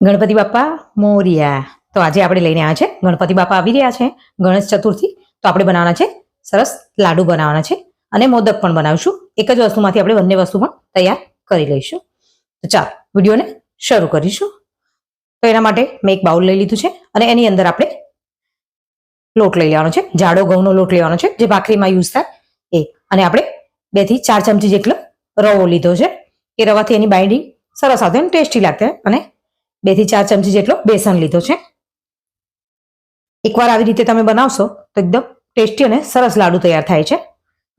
ગણપતિ બાપા મોરિયા. તો આજે આપણે લઈને આવ્યા છે. ગણપતિ બાપા આવી રહ્યા છે ગણેશ ચતુર્થી. તો આપણે બનાવવાના છે સરસ લાડુ બનાવવાના છે અને મોદક પણ બનાવીશું. એક જ વસ્તુમાંથી આપણે બંને વસ્તુ પણ તૈયાર કરી લઈશું. તો ચાલો, વિડીયોને શરૂ કરીશું. તો એના માટે મેં એક બાઉલ લઈ લીધું છે અને એની અંદર આપણે લોટ લઈ લેવાનો છે. જાડો ઘઉંનો લોટ લેવાનો છે, જે ભાખરીમાં યુઝ થાય એ. અને આપણે બેથી ચાર ચમચી જેટલો રવો લીધો છે. એ રવાથી એની બાઇન્ડિંગ સરસ આવશે અને ટેસ્ટી લાગશે અને બેથી ચાર ચમચી જેટલો બેસન લીધો છે. એકવાર આવી રીતે તમે બનાવશો તો એકદમ ટેસ્ટી અને સરસ લાડુ તૈયાર થાય છે.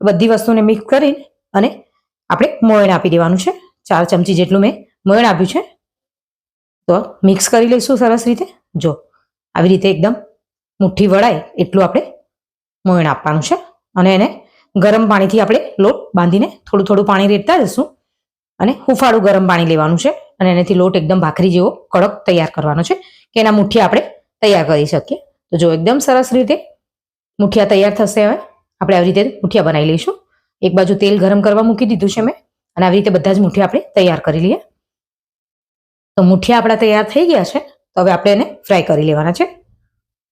બધી વસ્તુને મિક્સ કરી અને આપણે મોયણ આપી દેવાનું છે. ચાર ચમચી જેટલું મેં મોયણ આપ્યું છે. તો મિક્સ કરી લઈશું સરસ રીતે. જો આવી રીતે એકદમ મુઠ્ઠી વળાય એટલું આપણે મોયણ આપવાનું છે. અને એને ગરમ પાણીથી આપણે લોટ બાંધીને થોડું થોડું પાણી રેડતા જશું. અને હુફાળું ગરમ પાણી લેવાનું છે. અને એનાથી લોટ એકદમ ભાખરી જેવો કડક તૈયાર કરવાનો છે કે એના મુઠ્ઠી આપણે તૈયાર કરી શકીએ. તો જો એકદમ સરસ રીતે મુઠિયા તૈયાર થશે હવે, આપણે આવી રીતે મુઠિયા બનાવી લઈશું. એક બાજુ તેલ ગરમ કરવા મૂકી દીધું છે મેં અને આવી રીતે બધા જ મુઠિયા આપણે તૈયાર કરી લઈએ. તો મુઠિયા આપણા તૈયાર થઈ ગયા છે, તો હવે આપણે એને ફ્રાય કરી લેવાના છે.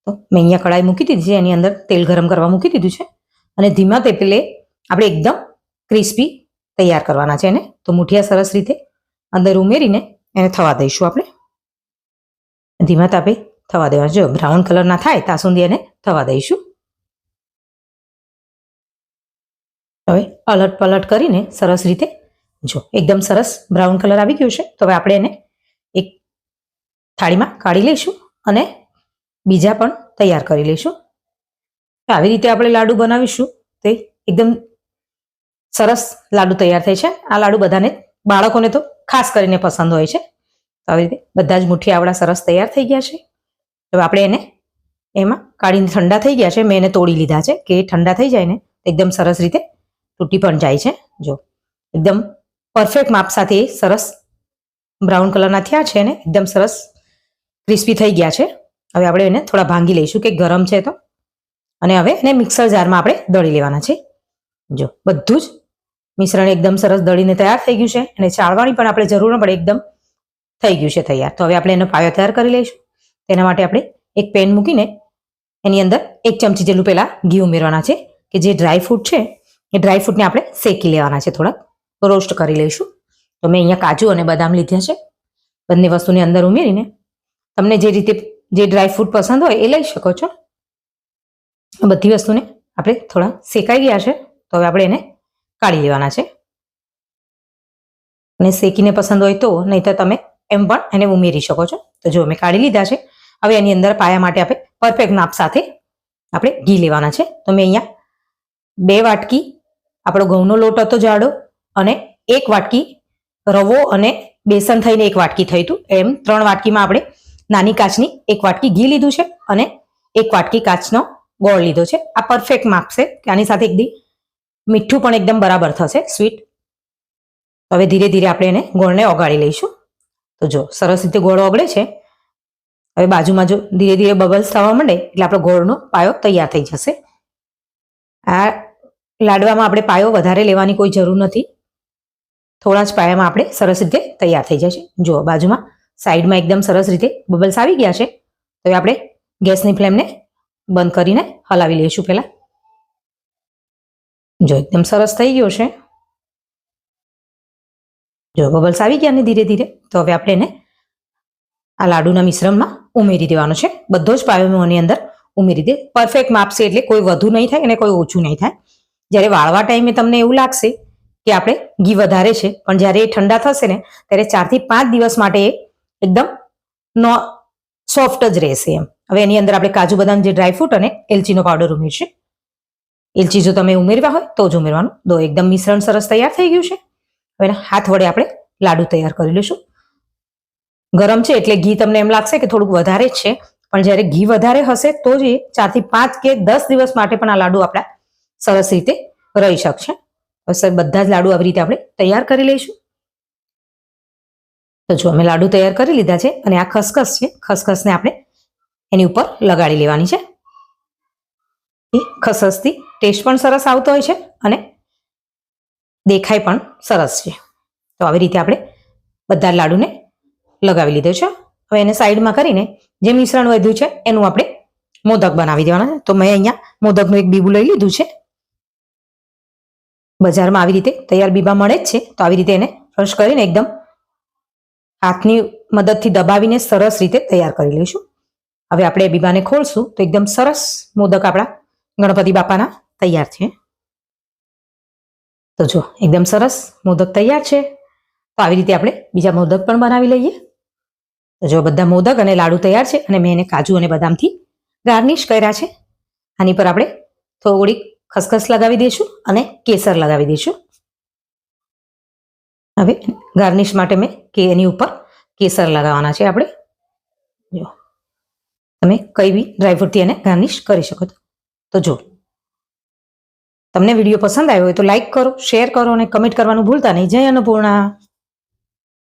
તો મેં અહીંયા કડાઈ મૂકી દીધી છે, એની અંદર તેલ ગરમ કરવા મૂકી દીધું છે. અને ધીમા તેપલે આપણે એકદમ ક્રિસ્પી તૈયાર કરવાના છે એને. તો મુઠિયા સરસ રીતે અંદર ઉમેરીને એને થવા દઈશું આપણે. ધીમા તાપે થવા દેવા જો બ્રાઉન કલર ના થાય ત્યાં સુધી એને થવા દઈશું. હવે અલટ પલટ કરીને સરસ રીતે જો એકદમ સરસ બ્રાઉન કલર આવી ગયો છે, તો હવે આપણે એને એક થાળીમાં કાઢી લઈશું અને બીજા પણ તૈયાર કરી લઈશું. આવી રીતે આપણે લાડુ બનાવીશું. તે એકદમ સરસ લાડુ તૈયાર થાય છે. આ લાડુ બધાને બાળકોને તો ખાસ કરીને પસંદ હોય છે. તો આવી રીતે બધા જ મુઠ્ઠી આવડા સરસ તૈયાર થઈ ગયા છે. હવે આપણે એને એમાં કાઢીને ઠંડા થઈ ગયા છે. મેં એને તોડી લીધા છે કે ઠંડા થઈ જાય ને એકદમ સરસ રીતે તૂટી પણ જાય છે. જો એકદમ પરફેક્ટ માપ સાથે સરસ બ્રાઉન કલરના થયા છે ને એકદમ સરસ ક્રિસ્પી થઈ ગયા છે. હવે આપણે એને થોડા ભાંગી લઈશું કે ગરમ છે તો. અને હવે એને મિક્સર જારમાં આપણે દળી લેવાના છે. જો બધું જ મિશ્રણ એકદમ સરસ દળીને તૈયાર થઈ ગયું છે અને ચાળવાની પણ આપણે જરૂર ન પડે એકદમ થઈ ગયું છે તૈયાર. તો હવે આપણે એનો પાયો તૈયાર કરી લઈશું. તેના માટે આપણે એક પેન મૂકીને એની અંદર એક ચમચી જેટલું પહેલાં ઘી ઉમેરવાના છે કે જે ડ્રાય ફ્રૂટ છે એ ડ્રાય ફ્રૂટને આપણે શેકી લેવાના છે થોડાક. રોસ્ટ કરી લઈશું. તો મેં અહીંયા કાજુ અને બદામ લીધા છે. બંને વસ્તુની અંદર ઉમેરીને તમને જે રીતે જે ડ્રાય ફ્રૂટ પસંદ હોય એ લઈ શકો છો. બધી વસ્તુને આપણે થોડા શેકાઈ ગયા છે. તો હવે આપણે એને કાઢી લેવાના છે. અને શેકીને પસંદ હોય તો નહીં તો તમે એમ પણ એને ઉમેરી શકો છો. તો જો મેં કાઢી લીધા છે, હવે એની અંદર પાયા માટે આપણે પરફેક્ટ માપ સાથે આપણે ઘી લેવાના છે. તો મેં અહીંયા બે વાટકી આપણો ઘઉંનો લોટ હતો જાડો અને એક વાટકી રવો અને બેસન થઈને એક વાટકી થયું હતું. એમ ત્રણ વાટકીમાં આપણે નાની કાચની એક વાટકી ઘી લીધું છે અને એક વાટકી કાચનો ગોળ લીધો છે. આ પરફેક્ટ માપ છે. આની સાથે એકદમ મીઠું પણ એકદમ બરાબર થશે સ્વીટ હવે ધીરે ધીરે આપણે એને ગોળને ઓગાળી લઈશું. તો જો, સરસ રીતે ગોળ ઓગળે છે. હવે બાજુમાં જો ધીરે ધીરે બબલ્સ થવા માંડે, એટલે આપણો ગોળનો પાયો તૈયાર થઈ જશે. આ લાડવામાં આપણે પાયો વધારે લેવાની કોઈ જરૂર નથી. થોડા જ પાયામાં આપણે સરસ રીતે તૈયાર થઈ જશે. જુઓ બાજુમાં સાઈડમાં એકદમ સરસ રીતે બબલ્સ આવી ગયા છે. હવે આપણે ગેસની ફ્લેમને બંધ કરીને હલાવી લઈશું પહેલા. જો એકદમ સરસ થઈ ગયો છે. જો બબલ્સ આવી ગયા ને ધીરે ધીરે, તો હવે આપણે એને આ લાડુના મિશ્રણમાં ઉમેરી દેવાનો છે. બધો જ પાયો આની અંદર ઉમેરી દે. પરફેક્ટ માપશે એટલે કોઈ વધુ નહીં થાય અને કોઈ ઓછું નહીં થાય. જ્યારે વાળવા ટાઈમે તમને એવું લાગશે કે આપણે ઘી વધારે છે, પણ જ્યારે એ ઠંડા થશે ને, ત્યારે ચારથી પાંચ દિવસ માટે એ એકદમ નો સોફ્ટ જ રહેશે એમ. હવે એની અંદર આપણે કાજુ બદામ જે ડ્રાયફ્રૂટ અને એલચીનો પાવડર ઉમેરશું. એલચી જો તમે ઉમેરવા હોય તો જ ઉમેરવાનું. દો એકદમ મિશ્રણ સરસ તૈયાર થઈ ગયું છે. હવે હાથ વડે આપણે લાડુ તૈયાર કરી લઈશું. ગરમ છે એટલે ઘી તમને એમ લાગશે કે થોડુંક વધારે જ છે. પણ જ્યારે ઘી વધારે હશે તો જ એ ચારથી પાંચ કે દસ દિવસ માટે પણ આ લાડુ આપણા સરસ રીતે રહી શકશે. સર, બધા જ લાડુ આવી રીતે આપણે તૈયાર કરી લઈશું. તો જો અમે લાડુ તૈયાર કરી લીધા છે અને આ ખસખસ છે. ખસખસને આપણે એની ઉપર લગાડી લેવાની છે. એ ખસખસથી ટેસ્ટ પણ સરસ આવતો હોય છે અને દેખાય પણ સરસ છે. તો આવી રીતે આપણે બધા લાડુને લગાવી લીધો છે. હવે એને સાઈડમાં કરીને જે મિશ્રણ વધ્યું છે એનું આપણે મોદક બનાવી દેવાના તો મેં અહીંયા મોદકનું એક બીબું લઈ લીધું છે. બજારમાં આવી રીતે તૈયાર બીબા મળે જ છે. તો આવી રીતે એને ફ્રશ કરીને એકદમ હાથની મદદથી દબાવીને સરસ રીતે તૈયાર કરી લઈશું. હવે આપણે બીબાને ખોલશું તો એકદમ સરસ મોદક આપણા ગણપતિ બાપાના તૈયાર છે. તો જો એકદમ સરસ મોદક તૈયાર છે. તો આવી રીતે આપણે બીજા મોદક પણ બનાવી લઈએ. તો જો બધા મોદક અને લાડુ તૈયાર છે અને મેં એને કાજુ અને બદામથી ગાર્નિશ કર્યા છે. આની પર આપણે થોડીક ખસખસ લગાવી દઈશું અને કેસર લગાવી દઈશું. હવે ગાર્નિશ માટે મેં કે એની ઉપર કેસર લગાવવાના છે આપણે. જો તમે કઈ બી ડ્રાયફ્રૂટથી એને ગાર્નિશ કરી શકો છો. તો જો, તમને વીડિયો પસંદ આવ્યો હોય તો લાઈક કરો શેર કરો અને કમેન્ટ કરવાનું ભૂલતા નહીં. જય અન્નપૂર્ણા.